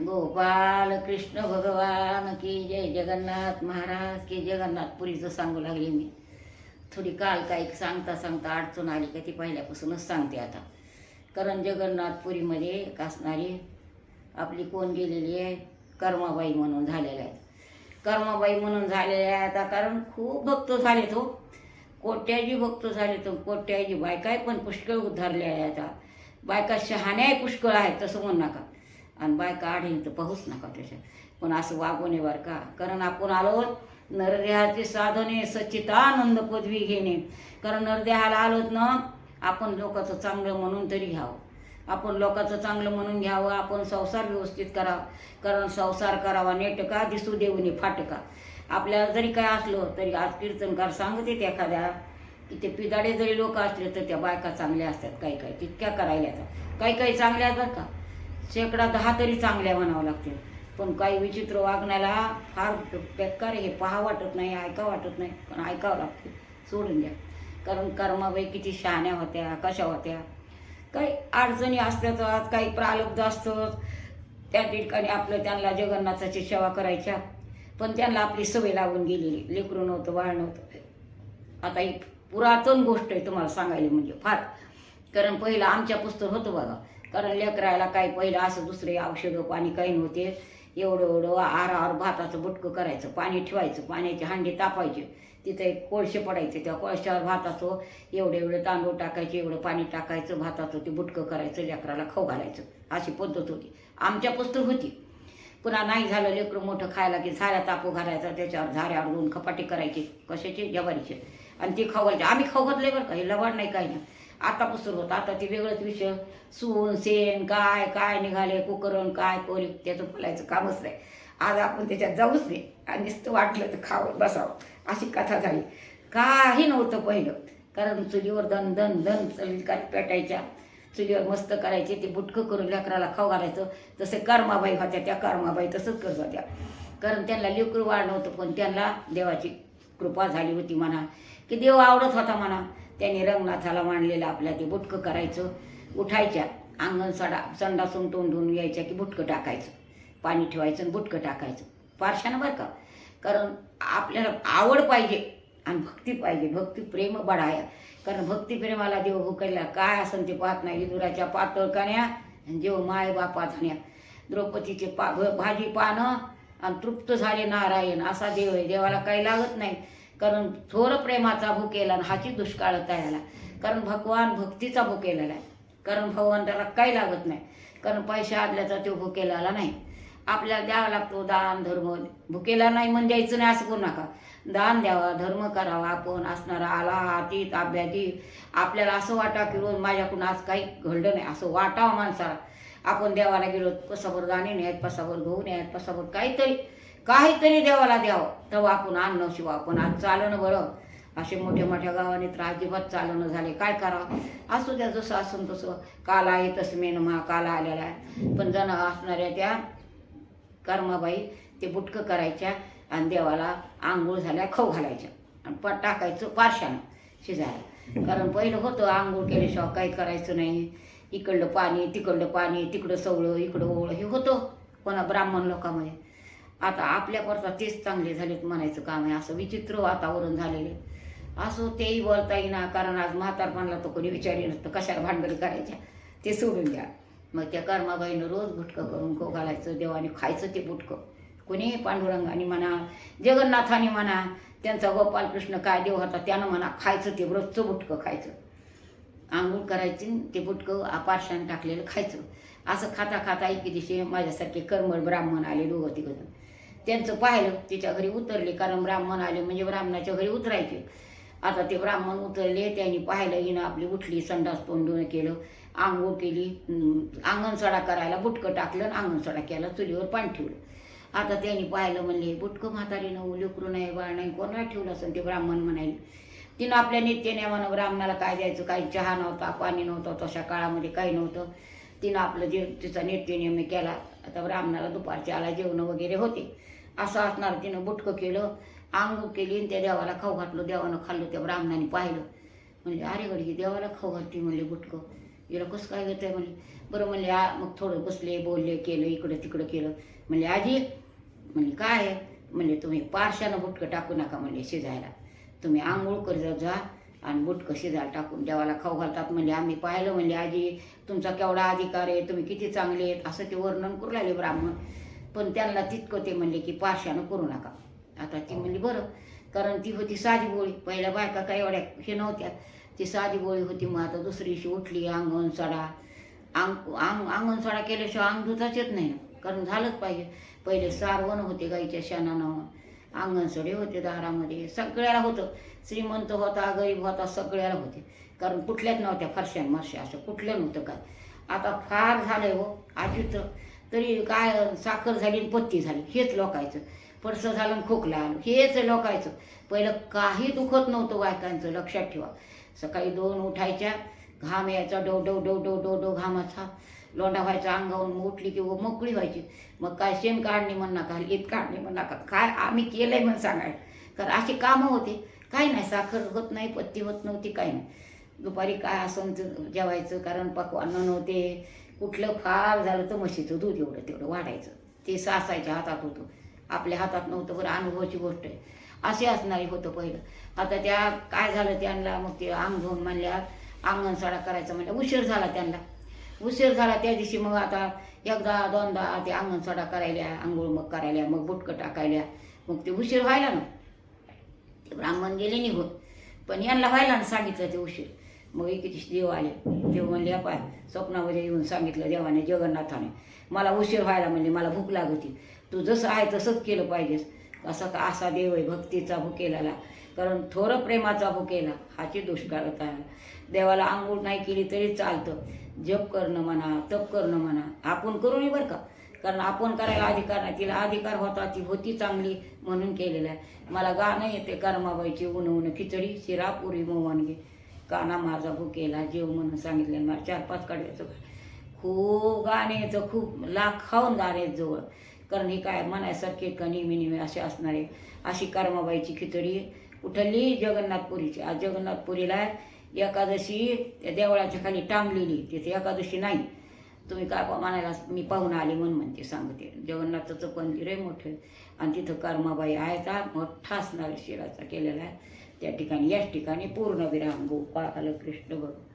गोपाल कृष्ण भगवान की जय जगन्नाथ महाराज की जगन्नाथपुरीचं सांगू लागले मी. थोडी काल काही सांगता सांगता अडचण आली का ती पहिल्यापासूनच सांगते आता. कारण जगन्नाथपुरीमध्ये एक असणारी आपली कोण गेलेली आहे? कर्माबाई म्हणून झालेल्या आहेत. कर्माबाई म्हणून झालेल्या आहेत आता कारण खूप भक्त झाले तो हो. कोट्याजी भक्त झाले तो कोट्याजी बायकाय पण पुष्कळ उद्धारले आहे आता बायका शहाण्याही पुष्कळ आहेत तसं म्हणू नका. आणि बायका आढळली तर पाहूच नका त्याच्यात पण असं वागू नये बरं का? कारण आपण आलो नरदेहाचे साधने सच्चितानंद पदवी घेणे. कारण नरदेहाला आलोत ना आपण लोकांचं चांगलं म्हणून तरी घ्यावं. आपण लोकांचं चांगलं म्हणून घ्यावं आपण संसार व्यवस्थित करावा. कारण संसार करावा नेटका दिसू देऊ नये फाटका. आपल्याला जरी काय असलं तरी आज कीर्तनकार सांगते ते एखाद्या की ते पिदाडे जरी लोक असले तर त्या बायका चांगल्या असतात काही काही तितक्या करायला येतात. काही काही चांगल्या असतात का? शेकडा दहा तरी चांगल्या म्हणावं लागतील. पण काही विचित्र वागण्याला फार बेकार हे पहा वाटत नाही ऐका वाटत नाही पण ऐकावं लागते. सोडून द्या. कारण कर्माबाई किती शहाण्या होत्या कशा होत्या? काही अडचणी असल्याचं आज काही प्रालब्ध असतं. त्या ठिकाणी आपलं त्यांना जगन्नाथाची सेवा करायच्या. पण त्यांना आपली सवय लागून गेलेली. लेकरू नव्हतं बाळ नव्हतं. आता ही पुरातन गोष्ट आहे तुम्हाला सांगायला म्हणजे फार. कारण पहिलं आमच्या पुस्तक होतं बघा. कारण लेकरायला काही पहिलं असं दुसरे औषधं पाणी काही नव्हते. एवढं एवढं आरावर भाताचं बुटकं करायचं पाणी ठेवायचं पाण्याची हांडी तापायची. तिथे एक कोळशे पडायचे त्या कोळशावर भाताचं एवढे एवढे तांदूळ टाकायचे एवढं पाणी टाकायचं भाताचं ते बुटकं करायचं लेकराला खाऊ घालायचं. अशी पद्धत होती. आमच्या पुस्तक होती. पुन्हा नाही झालं लेकरं मोठं खायला की झाऱ्या तापू घालायचा त्याच्यावर झाऱ्यावर दोन खपाटी करायची कशाचे? जवारीचे. आणि ती खाऊ घालायची. आम्ही खाऊ घातले बरं काही लवाड नाही काही नाही. आता पुस्तक होतं. आता ते वेगळंच विषय. सून सेन काय काय निघाले कुकरण काय कोली त्याचं बोलायचं कामच नाही. आज आपण त्याच्यात जाऊच नाही. आणि नुसतं वाटलं तर खावं बसावं. अशी कथा झाली. काही नव्हतं पहिलं. कारण चुलीवर दन दन दन चली काय पेटायच्या. चुलीवर मस्त करायचे. ते बुटकं करून लेकराला खाऊ घालायचं. जसे कर्माबाई होत्या त्या कर्माबाई तसंच करत होत्या. कारण त्यांना लेकरू वाढ नव्हतं पण त्यांना देवाची कृपा झाली होती म्हणा. की देव आवडत होता म्हणा. त्याने रंगनाथाला मांडलेलं आपल्या ते बुटकं करायचं. उठायच्या अंगण सडा संडासून तोंडून यायच्या की बुटकं टाकायचं. पाणी ठेवायचं आणि बुटकं टाकायचं. पारशानं बरं का? कारण आपल्याला आवड पाहिजे आणि भक्ती पाहिजे. भक्ती प्रेम बढाया. कारण भक्तिप्रेमाला देव भुकयला काय असं ते पाहत नाही. विदुराच्या पातळ कण्या आणि माय बापा धण्या. द्रौपदीचे पा भाजी पानं आणि तृप्त झाले नारायण. असा देव आहे. देवाला काही लागत नाही. कारण थोर प्रेमाचा भुकेला आणि हाची दुष्काळ तयाला. कारण भगवान भक्तीचा भुकेलेला आहे. कारण भगवंताला काही लागत नाही. कारण पैसे आदल्याचा तो भुकेलेला नाही. आपल्याला द्यावा लागतो दान धर्म. भुकेला नाही म्हणजे द्यायचं नाही असं करू नका. दान द्यावा धर्म करावा आपण. असणारा आला अतीत अभ्याती आपल्याला असं वाटा की रोज माझ्याकडून आज काही घडलं नाही. असं वाटावं माणसाला. आपण देवाला गेलो कसाभर दाणे नाहीत पसाभर गहू नाहीत पसाभर काहीतरी. काहीतरी देवाला द्यावं. तेव्हा आपण अन्न शिवा आपण आज चालणं बरं. असे मोठ्या मोठ्या गावाने तर अजिबात चालणं झाले. काय करावं? असू द्या जसं असून तसं. काल आहे तसं मेन महा काल आलेला आहे. पण जण असणाऱ्या त्या कर्माबाई ते बुटकं करायच्या आणि देवाला आंघोळ झाल्या खाऊ घालायच्या. आणि पट टाकायचं पारशानं शिजायला. कारण पहिलं होतं आंघोळ केल्याशिवाय काही करायचं नाही. इकडलं पाणी तिकडलं पाणी तिकडं सवळं इकडं ओवळं हे होतं. कोणा ब्राह्मण लोकांमध्ये. आता आपल्याकरता तेच चांगले झालेत म्हणायचं काम आहे. असं विचित्र वातावरण झालेले असो तेही बोलता येईना कारण आज म्हातारपणाला तर कोणी विचारी नसतं कशाला भांडगडी करायच्या? ते सोडून द्या. मग त्या कर्माबाईनं रोज बुटकं करून खो घालायचं देवाने खायचं ते बुटकं कोणी पांडुरंगाने म्हणा जगन्नाथाने म्हणा त्यांचा गोपालकृष्ण काय देव होता त्यानं म्हणा खायचं ते रोजचं बुटकं खायचं. आंघोळ करायची ते बुटकं आपारशान टाकलेलं खायचं. असं खाता खाता एके दिवशी माझ्यासारखे कर्मळ ब्राह्मण आले दोघं तिकडं त्यांचं पाहिलं तिच्या घरी उतरले. कारण ब्राह्मण आले म्हणजे ब्राह्मणाच्या घरी उतरायचे. आता ते ब्राह्मण उतरले त्यांनी पाहिलं हिनं आपली उठली संडास तोंडून केलं आंघोळ केली अं, अंगण सडा करायला बुटकं टाकलं आणि अंगण सडा केला चुलीवर पाणी ठेवलं. आता त्यांनी पाहिलं म्हणले बुटकं म्हातारीनं लेकरू नाही बाळ नाही कोणाला ठेवलं असं? ते ब्राह्मण म्हणाले. तिनं आपल्या नित्यनेमानं ब्राह्मणाला काय द्यायचं? काही चहा नव्हता पाणी नव्हतं तशा काळामध्ये काही नव्हतं. तिनं आपलं जे तिचा नित्यनियम केला आता ब्राह्मणाला दुपारच्या आला जेवण वगैरे होते. असं असणार तिनं बुटकं केलं आंघोळ केली आणि त्या देवाला खाऊ घातलं देवानं खाल्लं त्या ब्राह्मणाने पाहिलं. म्हणजे अरे घडी देवाला खाऊ घालते म्हणले बुटकं. हिला कसं काय घेत आहे म्हणले. बरं म्हणले आ मग थोडं बसले बोलले केलं इकडं तिकडं केलं. म्हणले आजी म्हणले काय आहे? म्हणले तुम्ही पारशानं बुटकं टाकू नका म्हणले शिजायला. तुम्ही आंघोळ करत जा आणि बुटकं शिजायला टाकून देवाला खाऊ घालतात. म्हणजे आम्ही पाहिलं म्हणले आजी तुमचा केवढा अधिकार आहे तुम्ही किती चांगले आहेत. असं ते वर्णन करू लागले ब्राह्मण. पण त्यांना तितकं ते म्हणले की पाशानं करू नका. आता ती म्हणली बरं. कारण ती होती साधी बोळी. पहिल्या बायका काय एवढ्या हे नव्हत्या. ती साधी बोळी होती. मग आता दुसरीशी उठली अंगण सडा. अंग अंग अंगण सडा केल्याशिवाय अंग धुताच येत नाही. कारण झालंच पाहिजे. पहिले सारवण होते गाईच्या शेणानं. अंगणसोडे होते दारामध्ये सगळ्याला होतं. श्रीमंत होता गरीब होता सगळ्याला होते. कारण कुठल्याच नव्हत्या फरशा मरशा असं कुठलं नव्हतं काय. आता फार झालंय हो आजी तरी. काय साखर झाली आणि पत्ती झाली हेच लोकायचं. पडसं झालं आणि खोकला आलं हेच लोकायचं. पहिलं काही दुखत नव्हतं बायकांचं लक्षात ठेवा. सकाळी दोन उठायच्या घाम यायचा डो डो डो डो डो डो घामाचा. लोंढा व्हायचा अंगावरून उठली की मोकळी व्हायची. मग काय शेण काढणे म्हण नका ईद काढणे म्हण नका. काय आम्ही केलंय म्हणून सांगाय कारण अशी कामं होते. काही नाही साखर होत नाही पत्ती होत नव्हती काही नाही. दुपारी काय असं जेवायचं कारण पकवान नव्हते. कुठलं फार झालं तर म्हशीचं दूध एवढं तेवढं वाढायचं. ते सासायच्या हातात होतं. आपल्या हातात नव्हतं बरं अनुभवाची गोष्ट आहे. असे असणारी होतं पहिलं. आता त्या काय झालं त्यांना मग ते अंग धुवून म्हणल्या अंगण सडा करायचं म्हणलं उशीर झाला त्यांना. उशीर झाला त्या दिवशी मग आता एकदा दोनदा ते अंगण सडा करायल्या आंघोळ मग करायल्या मग बुटकं टाकायल्या. मग ते उशीर व्हायला ना. ते ब्राह्मण गेले निघून पण यांना व्हायला ना सांगितलं ते उशीर. मग एक देव आले. देव म्हणले पाय स्वप्नामध्ये येऊन सांगितलं देवाने जगन्नाथाने. मला उशीर व्हायला म्हणले मला भूक लागती. तू जसं आहे तसंच केलं पाहिजेस. असा का असा देव आहे भक्तीचा भुकेला कारण थोरं प्रेमाचा भुकेला. हाची दुष्काळता देवाला आंघोळ नाही केली तरी चालतं. जप करणं म्हणा तप करणं म्हणा आपण करू नये बरं का? कारण आपण करायला अधिकार नाही. तिला अधिकार होता ती होती चांगली म्हणून केलेलं आहे. मला गाणं येते कर्माबाईची ऊन उन खिचडी शिरा पुरी मोवानगी काना माझा भुकेला जेव म्हणून सांगितलं. मला चार पाच काढायचं खूप गाण्याचं खूप लाखाहून गाणे जवळ. कारण हे काय म्हणायसारखे का नेहमी असे असणारे. अशी कर्माबाईची खिचडी उठली जगन्नाथपुरीची. आज जगन्नाथपुरीला एकादशी त्या देवळाच्या खाली टांबलेली तिथे एकादशी नाही. तुम्ही काय म्हणायला मी पाहून आले म्हणून म्हणते सांगते. जगन्नाथाचं मंदिर आहे मोठं. आणि तिथं कर्माबाई आहेचा मोठा असणारा शिराचा केलेला आहे. त्या ठिकाणी याच ठिकाणी पूर्ण विराम गोपाल कृष्ण भगवान.